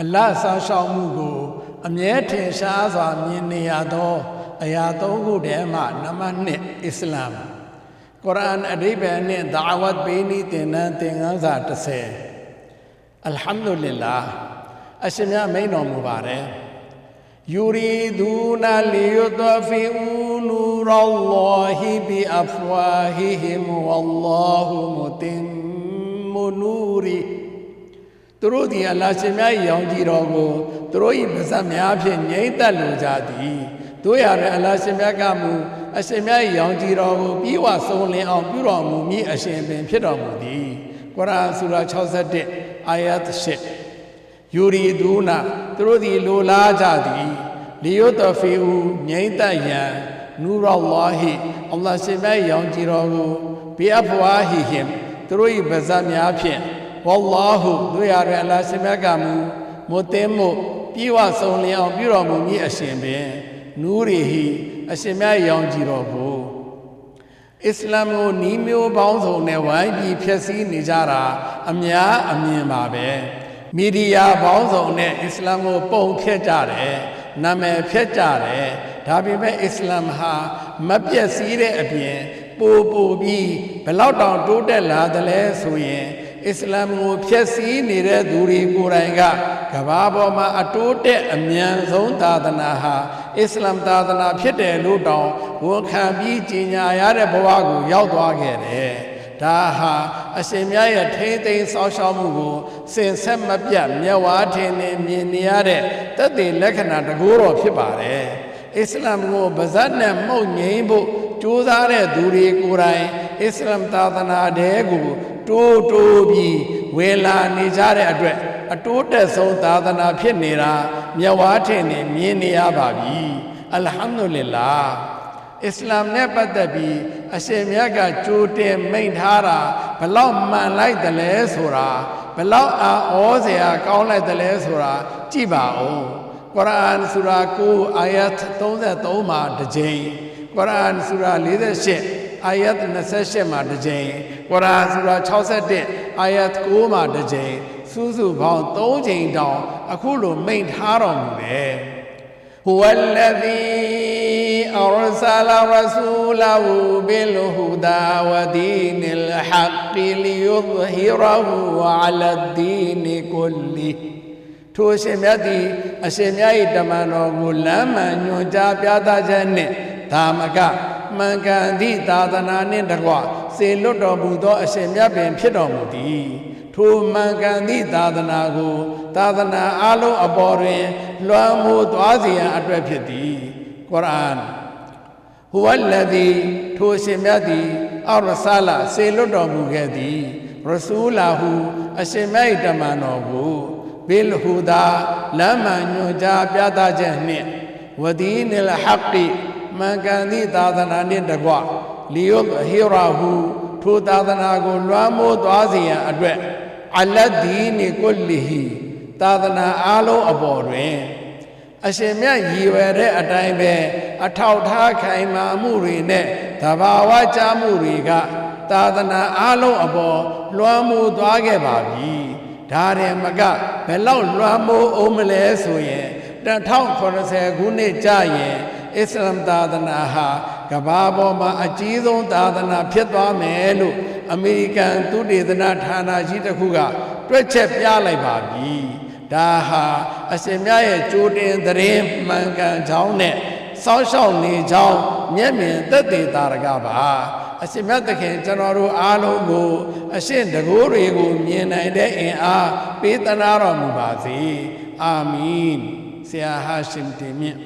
အလတ်ဆောင်းရှောက်မှုကို အမြဲထင်ရှားစွာမြင်နေရသော အရာသုံးခုတည်းမှနံပါတ်1အစ္စလာမ်ကုရ်အာန်အဓိပ္ပာယ်နှင့်ဒါဝတ်ပေးနည်းသင်တန်းသင်ခန်းစာ30အလ်ဟမ်ဒူလ illah အရှင်မြတ်မိန်တော်မူပါတယ်ယူရီဒူနာလီယုတဖီအူနူရလ္လာဟီဘီအဖဝါဟီဟင်ဝလ္လာဟူမူတင်မူနူရီ သူတို့ဒီအလ္လာဟ်ရှင်မြတ်၏ရောင်ကြည်တော်ကိုသူတို့၏ပါဇက်များဖြင့်ငြိမ့်သက်လိုကြသည်တို့ရတဲ့အလ္လာဟ်ရှင်မြတ်ကမူအရှင်မြတ်၏ရောင်ကြည်တော်ကိုပြီးဝဆုံးလင်းအောင်ပြုတော်မူမည်အရှင်ပင်ဖြစ်တော်မူသည်ကုရ်အာန်ဆူရာ61အာယတ်8ယူရီဒူနာသူတို့သည်လိုလားကြသည်လီယုတဖီဟူငြိမ့်သက်ရန်နူရလ္လာဟီအလ္လာဟ်ရှင်မြတ်၏ရောင်ကြည်တော်ကိုဘီအဖဝါဟီဟင်သူတို့၏ပါဇက်များဖြင့် ဝလ္လာဟူတို့ရတဲ့အလ္လာဟ်ရှင်မြတ်ကမူမုတင်မှုပြီးဝဆုံးလျအောင်ပြုတော်မူမည်အရှင်ပင်နူရီဟီအရှင်မြတ်ရောင်ကြည်တော်ကိုအစ္စလာမ်ကိုနီးမျိုးပေါင်းစုံနဲ့ဝိုင်းပြီးဖျက်ဆီးနေကြတာအများအမြင်ပါပဲမီဒီယာပေါင်းစုံနဲ့အစ္စလာမ်ကိုပုံဖျက်ကြတယ်နာမည်ဖျက်ကြတယ်ဒါပေမဲ့အစ္စလာမ်ဟာမပြည့်စည်တဲ့အပြင်ပိုပိုပြီးဘလောက်တောင်တိုးတက်လာသလဲဆိုရင် အစ္စလာမ်ကိုဖျက်ဆီးနေတဲ့သူတွေကိုယ်တိုင်ကကဘာပေါ်မှာအတိုးတက်အမြန်ဆုံးသာသနာဟာအစ္စလာမ်သာသနာဖြစ်တယ်လို့တောင်ဝန်ခံပြီးကြီးညာရတဲ့ဘဝကိုရောက်သွားခဲ့တယ်။ဒါဟာအရှင်မြတ်ရဲ့ထိမ့်သိမ်းစောင့်ရှောက်မှုကိုစင်ဆက်မပြတ်မျက်ဝါးထင်နေမြင်နေရတဲ့သက်သေလက္ခဏာတကူတော်ဖြစ်ပါတယ်။အစ္စလာမ်ကိုဗဇတ်နဲ့မှုတ်ငိမ့်ဖို့ကြိုးစားတဲ့သူတွေကိုယ်တိုင် အစ္စလာမ်သာသနာတဲကိုတိုးတိုးပြီးဝေလာနေကြတဲ့အတွက်အတိုးတက်ဆုံးသာသနာဖြစ်နေတာမျက်ဝါးထင်နေမြင်နေရပါပြီအလ်ဟမ်ဒူလ illah အစ္စလာမ်နဲ့ပတ်သက်ပြီးအရှင်မြတ်ကကြိုတင်မိန့်ထားတာဘလောက်မှန်လိုက်တယ်လဲဆိုတာဘလောက်အာဩစရာကောင်းလိုက်တယ်လဲဆိုတာကြည့်ပါဦးကုရ်အာန်ဆူရာ9အာယတ်33မှာတစ်ကြိမ်ကုရ်အာန်ဆူရာ48 အာယတ်28မှာတစ်ကြိမ်ကွရာဆူရာ61အာယတ်9မှာတစ်ကြိမ်စုစုပေါင်း3ကြိမ်တောင်အခုလိုမိန့်ထားတော်မူတယ်ဟူဝလသီအရဆလရဆူလဟူဘီလဟူဒါဝဒီနလ်ဟက်ကီလီယုဇဟီရဟူအလဒီနီကုလီထိုအရှင်မြတ်သည်အရှင်မြတ်၏တမန်တော်ကိုလမ်းမှန်ညွှန်ကြားပြသခြင်းနှင့် သာမကမှန်ကန်သည့်သာသနာနှင့်တကွစေလွတ်တော်မူသောအရှင်မြတ်ပင်ဖြစ်တော်မူသည်ထိုမှန်ကန်သည့်သာသနာကို သာသနာအလုံးအပေါ်တွင် လွှမ်းမိုးသွားစေရန်အတွက်ဖြစ်သည်ကုရ်အာန်ဟူဝလဒီထိုအရှင်မြတ်သည်အောရဆာလာစေလွတ်တော်မူခဲ့သည်ရဆူလာဟုအရှင်မြတ်၏တမန်တော်ကိုဘေလဟူဒါလမ်းမှန်ညွှန်ကြားပြသချက်နှင့်ဝဒီနီလဟက်ကီ မှန်ကန်သည့်သာသနာနှင့်တကွလီယုဟီရာဟုထိုသာသနာကိုလွှမ်းမိုးသွားစေရန်အတွက်အလတ်ဒီနီကုလီဟီသာသနာအလုံးအပေါ်တွင်အရှင်မြတ်ရည်ရွယ်တဲ့အတိုင်းပဲအထောက်ထားခိုင်မာမှုတွေနဲ့တဘာဝကြားမှုတွေကသာသနာအလုံးအပေါ်လွှမ်းမိုးသွားခဲ့ပါပြီဒါရင်မကဘယ်လောက်လွှမ်းမိုးအောင်မလဲဆိုရင်2080ခုနှစ်ကြာရင် အစ္စလာမ်သာသနာဟာကမ္ဘာပေါ်မှာအကြီးဆုံးသာသနာဖြစ်သွားမယ်လို့အမေရိကန်သုတေသနဌာနကြီးတစ်ခုကတွက်ချက်ပြလိုက်ပါပြီဒါဟာအရှင်မြတ်ရဲ့ကြိုတင်သတင်းမှန်ကန်ကြောင်းနဲ့စောင့်ရှောက်နေကြောင်းမျက်မြင်သက်သေတာရကပါအရှင်မြတ်သခင်ကျွန်တော်တို့အားလုံးကိုအရှင်တကိုးတွေကိုမြင်နိုင်တဲ့အင်အားပေးသနာတော်မူပါစေအာမင်ဆရာဟာရှင်တင်မြင့်